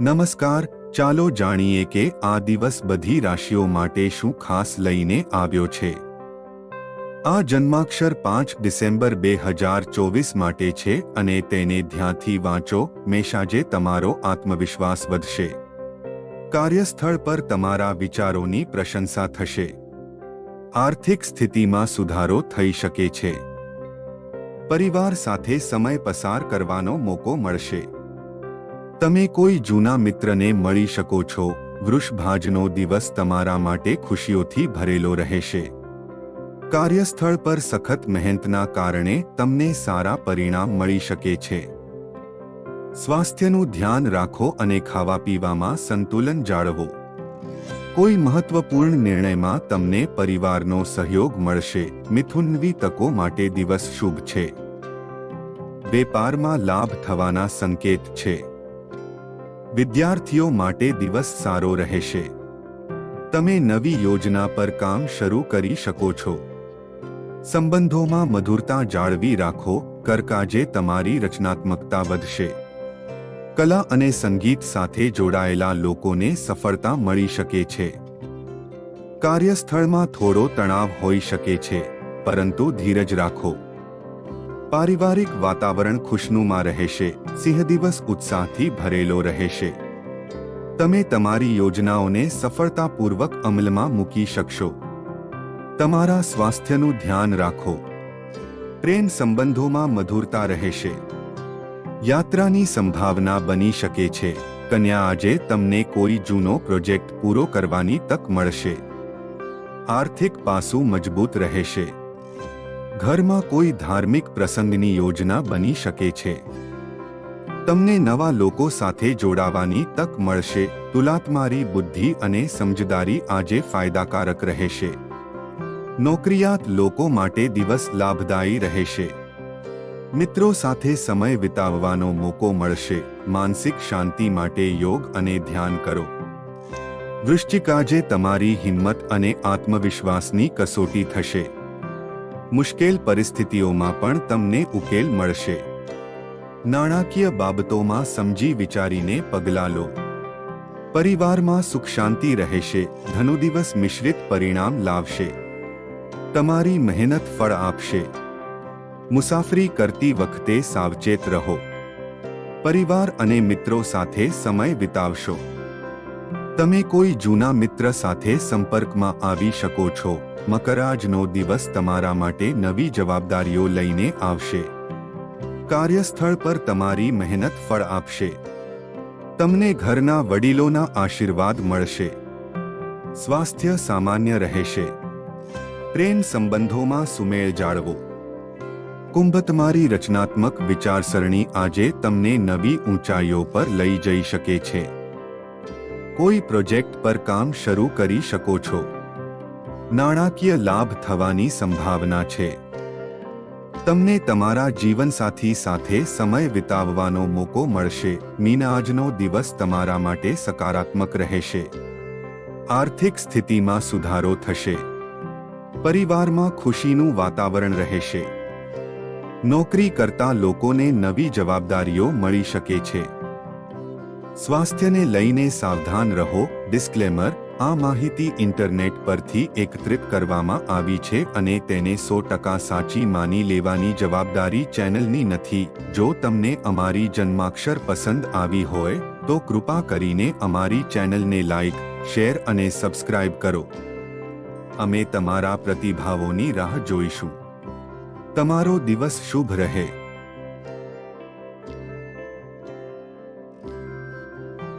નમસ્કાર, ચાલો જાણીએ કે આ દિવસ બધી રાશિઓ માટે શું ખાસ લઈને આવ્યો છે. આ જન્માક્ષર પાંચ ડિસેમ્બર બે હજાર ચોવીસ માટે છે અને તેને ધ્યાનથી વાંચો મેષાજે તમારો આત્મવિશ્વાસ વધશે. કાર્યસ્થળ પર તમારા વિચારોની પ્રશંસા થશે. આર્થિક સ્થિતિમાં સુધારો થઈ શકે છે. પરિવાર સાથે સમય પસાર કરવાનો મોકો મળશે. તમે કોઈ જૂના મિત્રને મળી શકો છો. વૃષભાજનો દિવસ તમારા માટે ખુશીઓથી ભરેલો રહેશે. કાર્યસ્થળ પર સખત મહેનતના કારણે તમને સારા પરિણામ મળી શકે છે. સ્વાસ્થ્યનું ધ્યાન રાખો અને ખાવા પીવામાં સંતુલન જાળવો. કોઈ મહત્વપૂર્ણ નિર્ણયમાં તમને પરિવારનો સહયોગ મળશે. મિથુનવી તકો માટે દિવસ શુભ છે. વેપારમાં લાભ થવાના સંકેત છે. વિદ્યાર્થીઓ માટે દિવસ સારો રહેશે. તમે નવી યોજના પર કામ શરૂ કરી શકો છો. સંબંધોમાં મધુરતા જાળવી રાખો, કરકાજે તમારી રચનાત્મકતા વધશે. કલા અને સંગીત સાથે જોડાયેલા લોકોને સફળતા મળી શકે છે. કાર્યસ્થળમાં થોડો તણાવ હોઈ શકે છે, પરંતુ ધીરજ રાખો. પારિવારિક વાતાવરણ ખુશનુમા રહેશે, સિંહ દિવસ ઉત્સાહથી ભરેલો રહેશે. તમે તમારી યોજનાઓને સફળતાપૂર્વક અમલમાં મૂકી શકશો. તમારા સ્વાસ્થ્યનું ધ્યાન રાખો. પ્રેમ સંબંધોમાં મધુરતા રહેશે. યાત્રાની સંભાવના બની શકે છે. કન્યા આજે તમને કોઈ જૂનો પ્રોજેક્ટ પૂરો કરવાની તક મળશે. આર્થિક પાસું મજબૂત રહેશે. ઘરમાં કોઈ ધાર્મિક પ્રસંગની યોજના બની શકે છે. તમને નવા લોકો સાથે જોડાવાની તક મળશે, તુલાત્મારી બુદ્ધિ અને સમજદારી આજે ફાયદાકારક રહેશે. નોકરિયાત લોકો માટે દિવસ લાભદાયી રહેશે. મિત્રો સાથે સમય વિતાવવાનો મોકો મળશે, માનસિક શાંતિ માટે યોગ અને ધ્યાન કરો. વૃશ્ચિક આજે તમારી હિંમત અને આત્મવિશ્વાસની કસોટી થશે. મુશ્કેલ પરિસ્થિતિઓમાં પણ તમને ઉકેલ મળશે. નાણાકીય બાબતોમાં સમજી વિચારીને પગલાં લો. પરિવારમાં સુખ શાંતિ રહેશે, ધનુદિવસ મિશ્રિત પરિણામ લાવશે. તમારી મહેનત ફળ આપશે. મુસાફરી કરતી વખતે સાવચેત રહો. પરિવાર અને મિત્રો સાથે સમય વિતાવશો. તમે કોઈ જૂના મિત્ર સાથે સંપર્કમાં આવી શકો છો. મકરાજનો દિવસ તમારા માટે નવી જવાબદારીઓ લઈને આવશે. કાર્યસ્થળ પર તમારી મહેનત ફળ આપશે. તમને ઘરના વડીલોના આશીર્વાદ મળશે. સ્વાસ્થ્ય સામાન્ય રહેશે. પ્રેમ સંબંધોમાં સુમેળ જાળવો. કુંભ તમારી રચનાત્મક વિચારસરણી આજે તમને નવી ઊંચાઈઓ પર લઈ જઈ શકે છે. કોઈ પ્રોજેક્ટ પર કામ શરૂ કરી શકો છો. નાણાકીય લાભ થવાની સંભાવના છે. તમને તમારા જીવનસાથી સાથે સમય વિતાવવાનો મોકો મળશે. મીનાજનો દિવસ તમારા માટે સકારાત્મક રહેશે. આર્થિક સ્થિતિમાં સુધારો થશે. પરિવારમાં ખુશીનું વાતાવરણ રહેશે. નોકરી કરતા લોકોને નવી જવાબદારીઓ મળી શકે છે. સ્વાસ્થ્યને લઈને સાવધાન રહો. ડિસ્ક્લેમર આ માહિતી ઇન્ટરનેટ પરથી એકત્રિત કરવામાં આવી છે અને તેને સો ટકા સાચી માની લેવાની જવાબદારી ચેનલની નથી. જો તમને અમારી જન્માક્ષર પસંદ આવી હોય, તો કૃપા કરીને અમારી ચેનલને લાઇક શેર અને સબસ્ક્રાઇબ કરો. અમે તમારા પ્રતિભાવોની રાહ જોઈશું. તમારો દિવસ શુભ રહે.